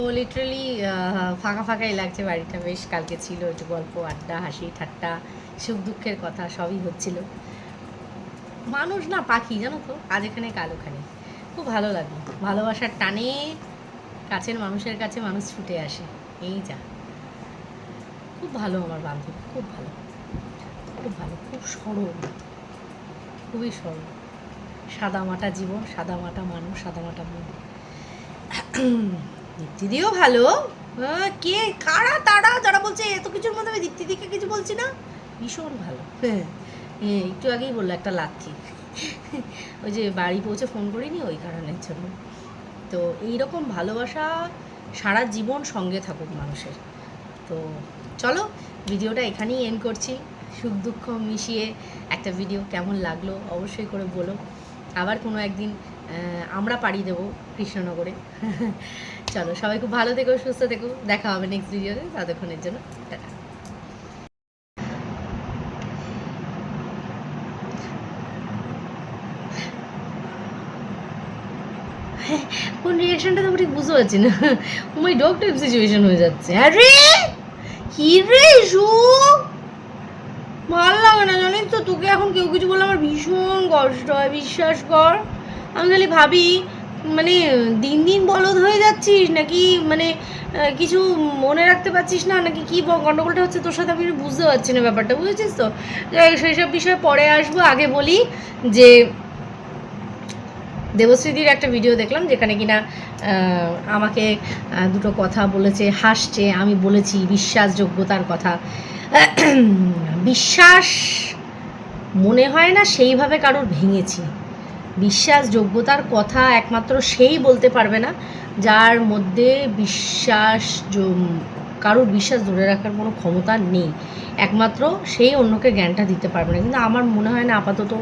তো লিটারালি ফাঁকা ফাঁকাই লাগছে বাড়িটা। বেশ, কালকে ছিল একটু গল্প, আড্ডা, হাসি, ঠাট্টা, সুখ দুঃখের কথা সবই হচ্ছিল। মানুষ না, পাখি, জানো তো? আজ এখানে, কাল ওখানে। খুব ভালো লাগে। ভালোবাসার টানে কাছের মানুষের কাছে মানুষ ছুটে আসে। এই যা। খুব ভালো আমার বান্ধবী, খুব ভালো। খুব ভালো, খুব সরল। খুবই সরল। সাদামাটা জীবন, সাদামাটা মানুষ, সাদামাটা মন। দীপ্তিদিও ভালো। কে কারা তারা যারা বলছে এত কিছুর মধ্যে আমি দীপ্তিদিকে কিছু বলছি না। ভীষণ ভালো। হ্যাঁ। একটু আগেই বলল একটা লাথি। ওই যে বাড়ি পৌঁছে ফোন করিনি ওই কারণের জন্য। তো এইরকম ভালোবাসা সারা জীবন সঙ্গে থাকুক মানুষের। তো চলো ভিডিওটা এখানেই এন্ড করছি। সুখ দুঃখ মিশিয়ে একটা ভিডিও কেমন লাগল অবশ্যই করে বলো। আবার কোনো একদিন আমরা পাড়ি দেবো কৃষ্ণনগরে। চলো, সবাই খুব ভালো থেকো, সুস্থ থেকো। দেখা হবে নেক্সট ভিডিওতে ততক্ষণের জন্য কোন রিয়াকশনটা তো ঠিক বুঝতে পারছি না। মাই ডগ টাইপ সিচুয়েশন হয়ে যাচ্ছে। আরে! কি রে শু ভালো লাগে না জানিস তো? তোকে এখন কেউ কিছু বললে আমার ভীষণ কষ্ট হয়, বিশ্বাস কর। আমি খালি ভাবি মানে দিন দিন বলদ হয়ে যাচ্ছিস নাকি মানে কিছু মনে রাখতে পারছিস না, নাকি কি গন্ডগোলটা হচ্ছে তোর সাথে আমি বুঝতে পারছি না ব্যাপারটা, বুঝেছিস তো? সেই সব বিষয়ে পরে আসব। আগে বলি যে দেবশ্রীদির একটা ভিডিও দেখলাম, যেখানে কিনা আমাকে দুটো কথা বলেছে, হাসছে, আমি বলেছি বিশ্বাসযোগ্যতার কথা। বিশ্বাস মনে হয় না সেইভাবে কারোর ভেঙেছি। বিশ্বাসযোগ্যতার কথা একমাত্র সেই বলতে পারবে না যার মধ্যে বিশ্বাস কারোর বিশ্বাস ধরে রাখার কোনো ক্ষমতা নেই। একমাত্র সেই অন্যকে জ্ঞানটা দিতে পারবে না। কিন্তু আমার মনে হয় না আপাতত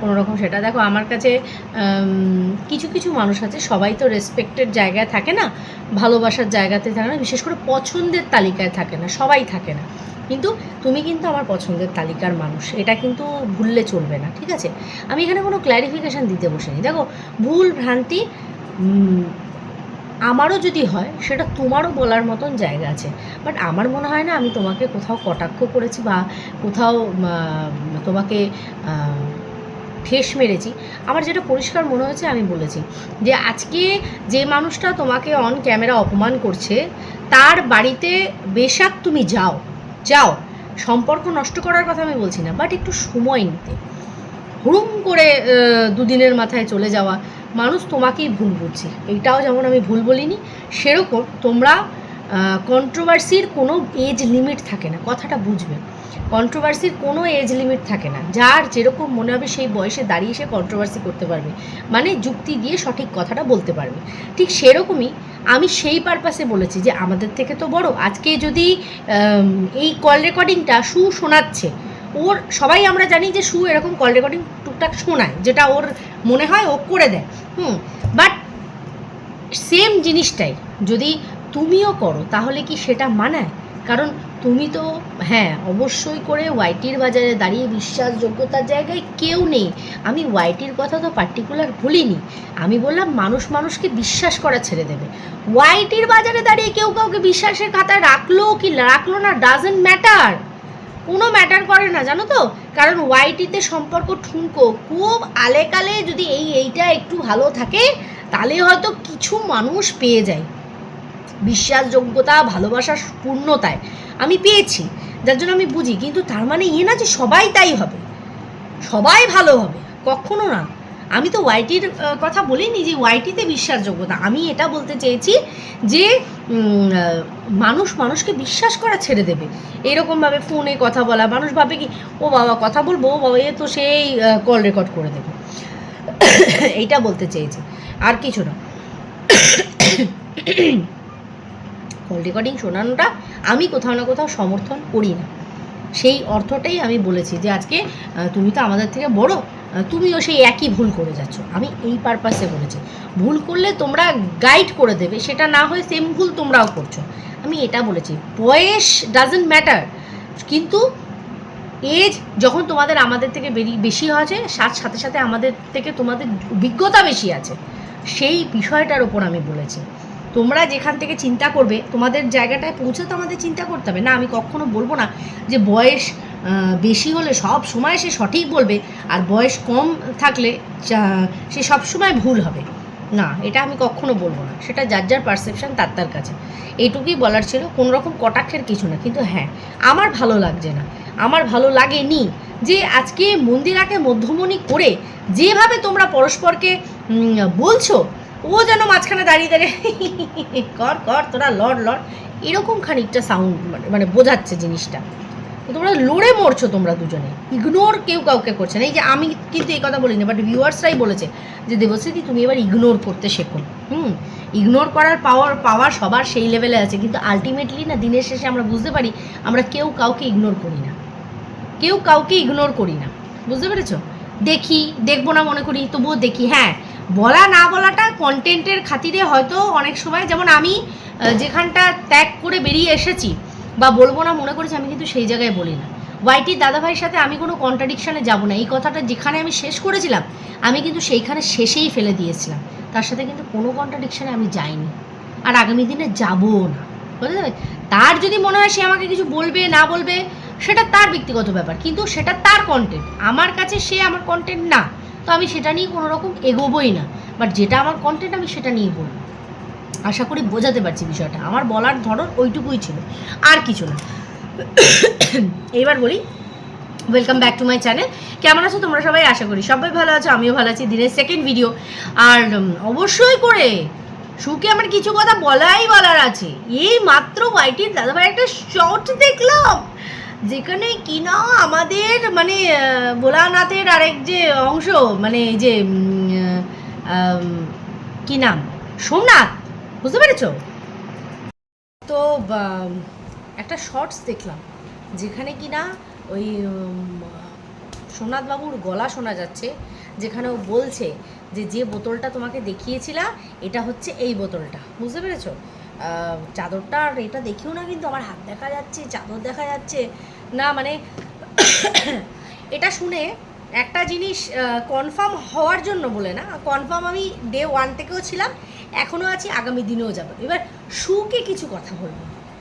কোনো রকম সেটা। দেখো, আমার কাছে কিছু কিছু মানুষ আছে, সবাই তো রেসপেক্টেড জায়গায় থাকে না, ভালোবাসার জায়গাতে থাকে না, বিশেষ করে পছন্দের তালিকায় থাকে না, সবাই থাকে না। কিন্তু তুমি কিন্তু আমার পছন্দের তালিকার মানুষ, এটা কিন্তু ভুললে চলবে না, ঠিক আছে? আমি এখানে কোনো ক্ল্যারিফিকেশান দিতে বসিনি। দেখো, ভুল ভ্রান্তি আমারও যদি হয়, সেটা তোমারও বলার মতন জায়গা আছে। বাট আমার মনে হয় না আমি তোমাকে কোথাও কটাক্ষ করেছি বা কোথাও তোমাকে ঠেস মেরেছি। আমার যেটা পরিষ্কার মনে হয়েছে আমি বলেছি যে আজকে যে মানুষটা তোমাকে অন ক্যামেরা অপমান করছে, তার বাড়িতে বেশাক তুমি যাও যাও। সম্পর্ক নষ্ট করার কথা আমি বলছি না বাট একটু সময় নিতে। হুড়ুম করে দুদিনের মাথায় চলে যাওয়া। মানুষ তোমাকেই ভুল বুঝছে এইটাও যেমন আমি ভুল বলিনি, সেরকম তোমরা কন্ট্রোভার্সির কোনো এজ লিমিট থাকে না। কথাটা বুঝবে। কন্ট্রোভার্সির কোনো এজ লিমিট থাকে না। যার যেরকম মনে হবে সেই বয়সে দাঁড়িয়ে সে কন্ট্রোভার্সি করতে পারবে। মানে যুক্তি দিয়ে সঠিক কথাটা বলতে পারবে। ঠিক সেরকমই আমি সেই পারপাসে বলেছি যে আমাদের থেকে তো বড়। আজকে যদি এই কল রেকর্ডিংটা সু শোনাচ্ছে, ওর, সবাই আমরা জানি যে সু এরকম কল রেকর্ডিং টুকটাক শোনায়, যেটা ওর মনে হয় ও করে দেয়। হুম বাট সেম জিনিসটাই, যদি তুমিও করো, তাহলে কি সেটা মানায়? কারণ তুমি তো হ্যাঁ অবশ্যই করে ওয়াইটির বাজারে দাঁড়িয়ে বিশ্বাসযোগ্যতার জায়গায় কেউ নেই। আমি ওয়াইটির কথা তো পার্টিকুলার বলিনি আমি বললাম, মানুষ মানুষকে বিশ্বাস করা ছেড়ে দেবে। ওয়াইটির বাজারে দাঁড়িয়ে কেউ কাউকে বিশ্বাসের খাতায় রাখল কি রাখল না ডাজেন্ট ম্যাটার কোনো ম্যাটার করে না, জানো তো? কারণ ওয়াইটিতে সম্পর্ক ঠুনকো। খুব আলেকালে যদি এই এইটা একটু ভালো থাকে, তাহলে হয়তো কিছু মানুষ পেয়ে যায়। বিশ্বাসযোগ্যতা, ভালোবাসার পূর্ণতায়। আমি পেয়েছি, যার জন্য আমি বুঝি। কিন্তু তার মানে ইয়ে না যে সবাই তাই হবে। সবাই ভালো হবে, কখনো না। আমি তো ওয়াইটির কথা বলিনি যে ওয়াইটিতে বিশ্বাসযোগ্যতা। আমি এটা বলতে চেয়েছি যে মানুষ মানুষকে বিশ্বাস করা ছেড়ে দেবে। এরকমভাবে ফোনে কথা বলা, মানুষ ভাবে কি, ও বাবা, কথা বলব, ও বাবা, এ তো সেই কল রেকর্ড করে দেবে। এইটা বলতে চেয়েছি। আর কিছু না। কল রেকর্ডিং শোনানোটা আমি কোথাও না কোথাও সমর্থন করি না। সেই অর্থটাই আমি বলেছি যে আজকে তুমি তো আমাদের থেকে বড় তুমিও সেই একই ভুল করে যাচ্ছ। আমি এই পারপাসে বলেছি। ভুল করলে তোমরা গাইড করে দেবে, সেটা না হয় সেম ভুল তোমরাও করছ। আমি এটা বলেছি, বয়স ডাজেন্ট ম্যাটার কিন্তু এজ যখন তোমাদের আমাদের থেকে বেরি- বেশি আছে, সাথ, সাথে সাথে আমাদের থেকে তোমাদের অভিজ্ঞতা বেশি আছে। সেই বিষয়টার ওপর আমি বলেছি। তোমরা যেখান থেকে চিন্তা করবে, তোমাদের জায়গাটায় পৌঁছে তো আমাদের চিন্তা করতে হবে। না, আমি কখনো বলব না যে বয়স বেশি হলে সব সময় সে সঠিক বলবে আর বয়স কম থাকলে সে সব সময় ভুল হবে। না, এটা আমি কখনো বলব না। সেটা যার যার পারসেপশন তার তার কাছে। এইটুকুই বলার ছিল কোনো রকম কটাক্ষের কিছু না। কিন্তু হ্যাঁ আমার ভালো লাগছে না। আমার ভালো লাগেনি যে আজকে মন্দিরাকে মধ্যমণি করে যেভাবে তোমরা পরস্পরকে বলছো, ও যেন মাঝখানে দাঁড়িয়ে দাঁড়িয়ে কর কর, তোরা লড় লড়। এরকম খানিকটা সাউন্ড মানে মানে বোঝাচ্ছে জিনিসটা। তোমরা লড়ে মরছো তোমরা দুজনে। ইগনোর কেউ কাউকে করছে না। এই যে আমি কিন্তু এই কথা বলিনি বাট ভিউয়ার্সরাই বলেছে যে দেবশ্রীদি তুমি এবার ইগনোর করতে শেখো। হুম? ইগনোর করার পাওয়ার পাওয়ার সবার সেই লেভেলে আছে। কিন্তু আলটিমেটলি না, দিনের শেষে আমরা বুঝতে পারি, আমরা কেউ কাউকে ইগনোর করি না। কেউ কাউকে ইগনোর করি না। বুঝতে পেরেছ? দেখি, দেখব না মনে করি, তবুও দেখি। হ্যাঁ বলা না বলাটা কন্টেন্টের খাতিরে হয়তো অনেক সময়, যেমন আমি যেখানটা ত্যাগ করে বেরিয়ে এসেছি বা বলব না, মনে করেছি আমি কিন্তু সেই জায়গায় বলি না। ওয়াইটির দাদাভাইয়ের সাথে আমি কোনো কন্ট্রাডিকশানে যাব না। এই কথাটা যেখানে আমি শেষ করেছিলাম, আমি কিন্তু সেইখানে শেষেই ফেলে দিয়েছিলাম। তার সাথে কিন্তু কোনো কন্ট্রাডিকশানে আমি যাইনি। আর আগামী দিনে যাব না। বুঝতে পারলে? তার যদি মনে হয় সে আমাকে কিছু বলবে, না বলবে, সেটা তার ব্যক্তিগত ব্যাপার। কিন্তু সেটা তার কন্টেন্ট আমার কাছে সে আমার কন্টেন্ট না। তো আমি সেটা নিয়ে কোনো রকম এগোবোই না। বাট যেটা আমার কন্টেন্ট আমি সেটা নিয়ে বলব। আশা করি বোঝাতে পারছি বিষয়টা। আমার বলার ধরন ওইটুকুই ছিল। আর কিছু না। এইবার বলি welcome back to my channel কেমন আছো তোমরা সবাই? আশা করি সবাই ভালো আছো, আমিও ভালো আছি দিনের সেকেন্ড ভিডিও আর অবশ্যই করে সুকে আমার কিছু কথা বলাই বলার আছে। এই মাত্র ওয়াইটির দাদাভাই একটা শর্ট দেখলাম। যেখানে কিনা আমাদের মানে ভোলানাথের আরেক যে অংশ মানে এই যে কি নাম? সোমনাথ। বুঝতে পেরেছ? তো একটা শর্টস দেখলাম যেখানে কিনা ওই উম, সোমনাথবাবুর গলা শোনা যাচ্ছে যেখানে ও বলছে যে যে বোতলটা তোমাকে দেখিয়েছিলাম এটা হচ্ছে এই বোতলটা বুঝতে পেরেছ? চাদরটা আর এটা দেখিও না কিন্তু আমার হাত দেখা যাচ্ছে চাদর দেখা যাচ্ছে। না মানে এটা শুনে একটা জিনিস কনফার্ম হওয়ার জন্য বলে না কনফার্ম আমি ডে ওয়ান থেকেও ছিলাম এখনও আছি, আগামী দিনেও যাব। এবার সুকে কিছু কথা বলব।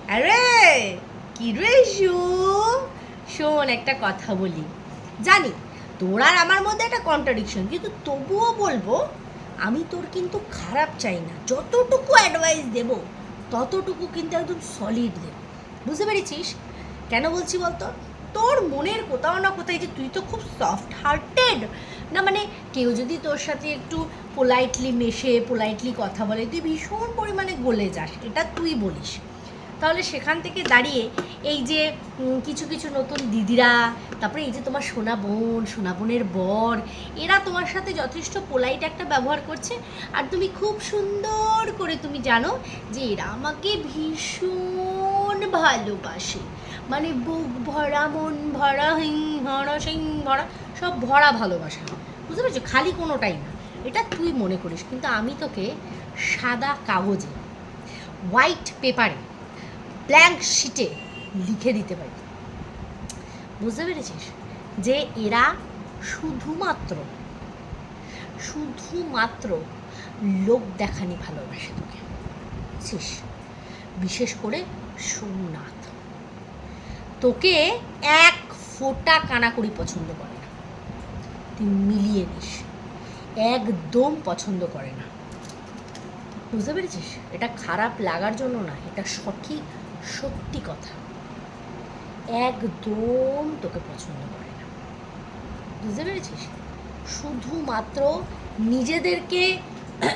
আরে, কি রে সু? শোন, একটা কথা বলি। জানি, তোর আর আমার মধ্যে একটা কন্ট্রাডিকশন কিন্তু তবুও বলব, আমি তোর কিন্তু খারাপ চাই না। যতটুকু অ্যাডভাইস দেব, ততটুকু কিন্তু একদম সলিড দেব। বুঝতে পেরেছিস? কেন বলছি বলতো? তোর মনের কোথাও না কোথায় যে তুই তো খুব সফট হার্টেড না মানে কেউ যদি তোর সাথে একটু পোলাইটলি মেশে পোলাইটলি কথা বলে, তুই ভীষণ পরিমাণে গলে যাস, এটা তুই বলিস। তাহলে সেখান থেকে দাঁড়িয়ে এই যে কিছু কিছু নতুন দিদিরা, তারপরে এই যে তোমার সোনা বোন, সোনা বোনের বর, এরা তোমার সাথে যথেষ্ট পোলাইট একটা ব্যবহার করছে। আর তুমি খুব সুন্দর করে তুমি জানো যে এরা আমাকে ভীষণ ভালোবাসে। মানে বুক ভরা, মন ভরা, হিং ভরা, সিং ভরা সব ভরা ভালোবাসা। বুঝতে পেরেছ? খালি কোনোটাই না। এটা তুই মনে করিস, কিন্তু আমি তোকে সাদা কাগজে হোয়াইট পেপারে ব্ল্যাঙ্ক শিটে লিখে দিতে পারি। বুঝতে পেরেছিস? যে এরা শুধুমাত্র শুধুমাত্র লোক দেখানি ভালোবাসে তোকে। বুঝছিস? বিশেষ করে সোমনাথ। তোকে এক ফোঁটা কানাকড়ি পছন্দ করে। তুই মিলিয়ে নিস। একদম পছন্দ করে না। বুঝতে পেরেছিস? এটা খারাপ লাগার জন্য না, এটা সঠিক, সত্যি কথা। একদম তোকে পছন্দ করে না। বুঝতে পেরেছিস? শুধুমাত্র নিজেদেরকে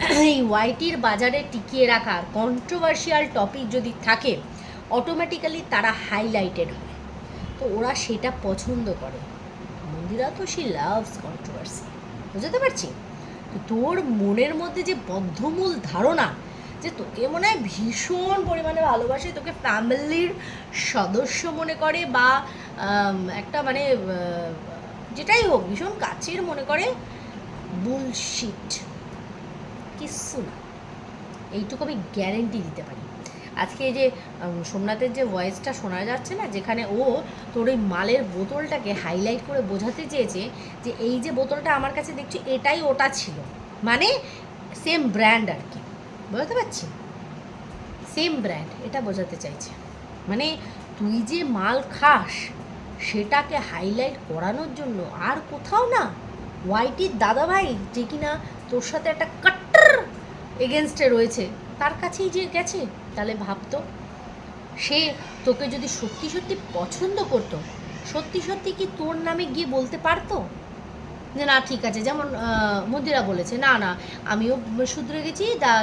এই ওয়াইটির বাজারে টিকিয়ে রাখার কন্ট্রোভার্সিয়াল টপিক যদি থাকে অটোমেটিক্যালি তারা হাইলাইটেড হয়। তো ওরা সেটা পছন্দ করে। মন্দিরা তো সে লাভস কন্ট্রোভার্সি বুঝতে পারছি? তোর মনের মধ্যে যে বদ্ধমূল ধারণা যে তোকে মনে হয় ভীষণ পরিমাণে ভালোবাসে, তোকে ফ্যামিলির সদস্য মনে করে বা একটা মানে যেটাই হোক, ভীষণ কাছের মনে করে বুলশিট কিচ্ছু না। এইটুকু আমি গ্যারেন্টি দিতে পারি। আজকে এই যে সোমনাথের যে ভয়েসটা শোনা যাচ্ছে না, যেখানে ও তোর ওই মালের বোতলটাকে হাইলাইট করে বোঝাতে চেয়েছে যে এই যে বোতলটা আমার কাছে দেখছি, এটাই ওটা ছিল। মানে সেম ব্র্যান্ড আর কি। বুঝতে পারছি? সেম ব্র্যান্ড এটা বোঝাতে চাইছে। মানে তুই যে মাল খাস, সেটাকে হাইলাইট করানোর জন্য আর কোথাও না ওয়াইটির দাদাভাই যে কিনা তোর সাথে একটা কাট্টার এগেনস্টে রয়েছে। তার কাছেই যে গেছে, তাহলে ভাবতো। সে তোকে যদি সত্যি সত্যি পছন্দ করতো, সত্যি সত্যি কি তোর নামে গিয়ে বলতে পারতো? যে না, ঠিক আছে, যেমন মন্দিরা বলেছে, না না, আমিও শুধরে গেছি, দা,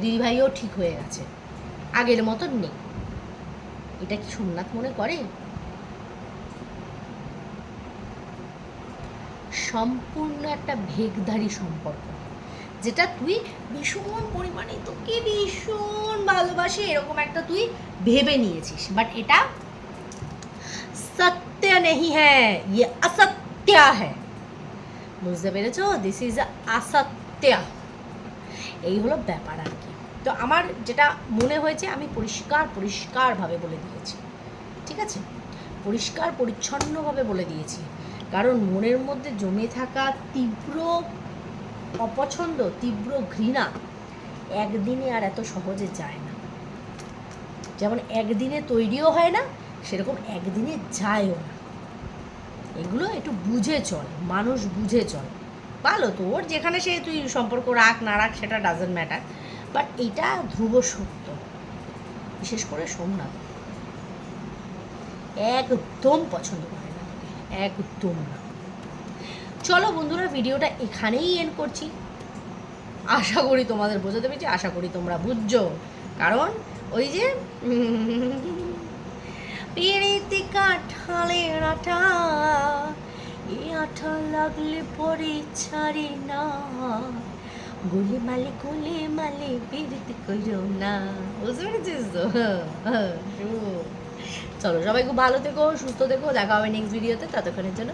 দিদিভাইও ঠিক হয়ে গেছে। আগের মতন নেই। এটা কি সোমনাথ মনে করে? সম্পূর্ণ একটা ভেগধারী সম্পর্ক। যেটা তুই ভীষণ পরিমাণে, তোকে ভীষণ ভালোবাসে এরকম একটা তুই ভেবে নিয়েছিস। বাট এটা সত্য নেই হ্যাঁ ইয়ে অসত্য হ্যাঁ। বুঝতে পেরেছ? দিস ইজ আসত্য এই হলো ব্যাপার আর কি। তো আমার যেটা মনে হয়েছে, আমি পরিষ্কার, পরিষ্কারভাবে বলে দিয়েছি। ঠিক আছে? পরিষ্কার, পরিচ্ছন্নভাবে বলে দিয়েছি। কারণ মনের মধ্যে জমে থাকা তীব্র অপছন্দ, তীব্র ঘৃণা একদিনে আর এত সহজে যায় না। যেমন একদিনে তৈরিও হয় না, সেরকম একদিনে যায়ও না। এগুলো একটু বুঝে চল, মানুষ বুঝে চল। ভালো তো, ওর যেখানে সে তুই সম্পর্ক রাখ, না রাখ, সেটা ডাজেন্ট ম্যাটার বাট এটা ধ্রুব সত্য। বিশেষ করে সোমনাথ। একদম পছন্দ করে না। একদম না। চলো বন্ধুরা, ভিডিওটা এখানেই এন্ড করছি। আশা করি তোমাদের বোঝাতে পেরেছি, আশা করি তোমরা বুঝছ। কারণ ওই যে, পিড়িতে কাঠালের আঠা এই আঠা লাগলে পরে ছাড়ে না। গুলে মালে গুলে মালে পিড়িতে করো না। বুঝতে পেরেছিস তো? চলো সবাই খুব ভালো থেকো, সুস্থ থেকো, দেখা হবে নেক্সট ভিডিওতে ততক্ষণের জন্য।